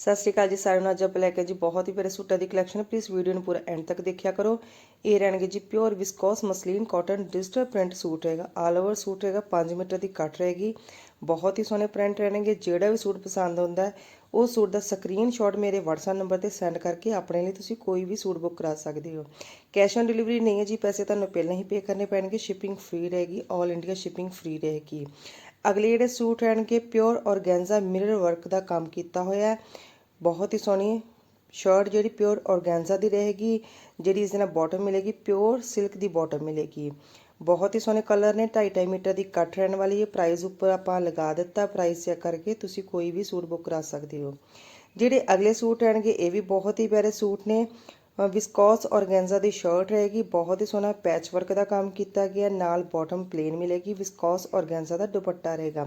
ਸਤਿ ਸ਼੍ਰੀ ਅਕਾਲ ਜੀ ਸਾਰਿਆਂ ਨੂੰ। ਅੱਜ ਆਪਾਂ ਲੈ ਕੇ ਜੀ ਬਹੁਤ ਹੀ ਪਿਆਰੇ ਸੂਟਾਂ ਦੀ ਕਲੈਕਸ਼ਨ ਪਲੀਜ਼ ਵੀਡੀਓ ਨੂੰ ਪੂਰਾ ਐਂਡ ਤੱਕ ਦੇਖਿਆ ਕਰੋ। ਇਹ ਰਹਿਣਗੇ ਜੀ pure viscose muslin cotton digital print suit ਹੈਗਾ। ਆਲ ਓਵਰ ਸੂਟ ਹੈਗਾ। 5 ਮੀਟਰ ਦੀ ਕੱਟ ਰਹੇਗੀ। ਬਹੁਤ ਹੀ ਸੋਹਣੇ ਪ੍ਰਿੰਟ ਰਹਿਣਗੇ। ਜਿਹੜਾ ਵੀ ਸੂਟ ਪਸੰਦ ਹੁੰਦਾ ਉਹ ਸੂਟ ਦਾ ਸਕਰੀਨਸ਼ਾਟ ਮੇਰੇ WhatsApp ਨੰਬਰ ਤੇ ਸੈਂਡ ਕਰਕੇ ਆਪਣੇ ਲਈ ਤੁਸੀਂ ਕੋਈ ਵੀ ਸੂਟ ਬੁੱਕ ਕਰਾ ਸਕਦੇ ਹੋ। ਕੈਸ਼ ਔਨ ਡਿਲੀਵਰੀ ਨਹੀਂ ਹੈ ਜੀ। ਪੈਸੇ ਤੁਹਾਨੂੰ ਪਹਿਲਾਂ ਹੀ ਪੇ ਕਰਨੇ ਪੈਣਗੇ। ਸ਼ਿਪਿੰਗ ਫ੍ਰੀ ਰਹੇਗੀ। 올 ਇੰਡੀਆ ਸ਼ਿਪਿੰਗ ਫ੍ਰੀ ਰਹੇਗੀ। ਅਗਲੇ ਜਿਹੜੇ ਸੂਟ ਰਹਿਣਗੇ ਪਿਓਰ ਔਰਗੈਂਜ਼ਾ ਮਿਰਰ ਵਰਕ ਦਾ ਕੰਮ ਕੀਤਾ ਹੋਇਆ ਹੈ। ਬਹੁਤ ਹੀ ਸੋਹਣੀ ਸ਼ਰਟ ਜਿਹੜੀ ਪਿਓਰ ਔਰਗੈਂਜ਼ਾ ਦੀ ਰਹੇਗੀ ਜਿਹੜੀ ਇਸ ਦੇ ਨਾਲ ਬਾਟਮ ਮਿਲੇਗੀ ਪਿਓਰ ਸਿਲਕ ਦੀ ਬਾਟਮ ਮਿਲੇਗੀ ਬਹੁਤ ਹੀ ਸੋਹਣੇ ਕਲਰ ਨੇ 2.5 ਮੀਟਰ ਦੀ ਕੱਟ ਰਹਿਣ ਵਾਲੀ ਹੈ ਪ੍ਰਾਈਸ ਉੱਪਰ ਆਪਾਂ ਲਗਾ ਦਿੱਤਾ। ਪ੍ਰਾਈਸ ਚੈੱਕ ਕਰਕੇ ਤੁਸੀਂ ਕੋਈ ਵੀ ਸੂਟ ਬੁੱਕ ਕਰਾ ਸਕਦੇ ਹੋ। ਜਿਹੜੇ ਅਗਲੇ ਸੂਟ ਰਹਿਣਗੇ, ਇਹ ਵੀ ਬਹੁਤ ਹੀ ਪਿਆਰੇ ਸੂਟ ਨੇ। ਵਿਸਕੋਸ ਔਰਗੈਂਜ਼ਾ ਦੀ ਸ਼ਰਟ ਰਹੇਗੀ। ਬਹੁਤ ਹੀ ਸੋਹਣਾ ਪੈਚ ਵਰਕ ਦਾ ਕੰਮ ਕੀਤਾ ਗਿਆ। ਨਾਲ ਬਾਟਮ ਪਲੇਨ ਮਿਲੇਗੀ। ਵਿਸਕੋਸ ਔਰਗੈਂਜ਼ਾ ਦਾ ਦੁਪੱਟਾ ਰਹੇਗਾ।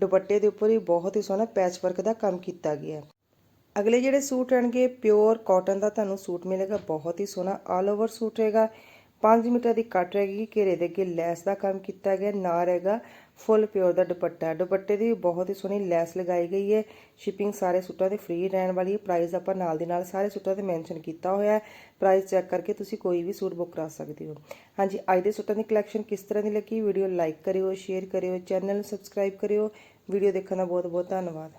ਦੁਪੱਟੇ ਦੇ ਉੱਪਰ ਵੀ ਬਹੁਤ ਹੀ ਸੋਹਣਾ ਪੈਚ ਵਰਕ ਦਾ ਕੰਮ ਕੀਤਾ ਗਿਆ। ਹੈ ਅਗਲੇ ਜਿਹੜੇ ਸੂਟ ਰਹਿਣਗੇ ਪਿਓਰ ਕਾਟਨ ਦਾ ਤੁਹਾਨੂੰ ਸੂਟ ਮਿਲੇਗਾ, ਬਹੁਤ ਹੀ ਸੋਹਣਾ ਆਲ ਓਵਰ ਸੂਟ ਰਹੇਗਾ। 5 ਮੀਟਰ ਦੀ ਕੱਟ ਰਹੇਗੀ ਘੇਰੇ ਦੇ ਅੱਗੇ ਲੈਸ ਦਾ ਕੰਮ ਕੀਤਾ ਗਿਆ, ਨਾ ਰਹੇਗਾ ਫੁੱਲ ਪਿਓਰ ਦਾ ਦੁਪੱਟਾ। ਦੁਪੱਟੇ ਦੀ ਬਹੁਤ ਹੀ ਸੋਹਣੀ ਲੈਸ ਲਗਾਈ ਗਈ ਹੈ। ਸ਼ਿਪਿੰਗ ਸਾਰੇ ਸੂਟਾਂ ਤੇ ਫ੍ਰੀ ਰਹਿਣ ਵਾਲੀ ਹੈ। ਪ੍ਰਾਈਸ ਆਪਾਂ ਨਾਲ ਦੀ ਨਾਲ ਸਾਰੇ ਸੂਟਾਂ ਤੇ ਮੈਂਸ਼ਨ ਕੀਤਾ ਹੋਇਆ ਹੈ। ਪ੍ਰਾਈਸ ਚੈੱਕ ਕਰਕੇ ਤੁਸੀਂ ਕੋਈ ਵੀ ਸੂਟ ਬੁੱਕ ਕਰਾ ਸਕਦੇ ਹੋ। ਹਾਂਜੀ, ਅੱਜ ਦੇ ਸੂਟਾਂ ਦੀ ਕਲੈਕਸ਼ਨ ਕਿਸ ਤਰ੍ਹਾਂ ਦੀ ਲੱਗੀ? ਵੀਡੀਓ ਲਾਈਕ ਕਰਿਓ ਸ਼ੇਅਰ ਕਰਿਓ ਚੈਨਲ ਨੂੰ ਸਬਸਕ੍ਰਾਈਬ ਕਰਿਓ। ਵੀਡੀਓ ਦੇਖਣ ਦਾ ਬਹੁਤ ਬਹੁਤ ਧੰਨਵਾਦ।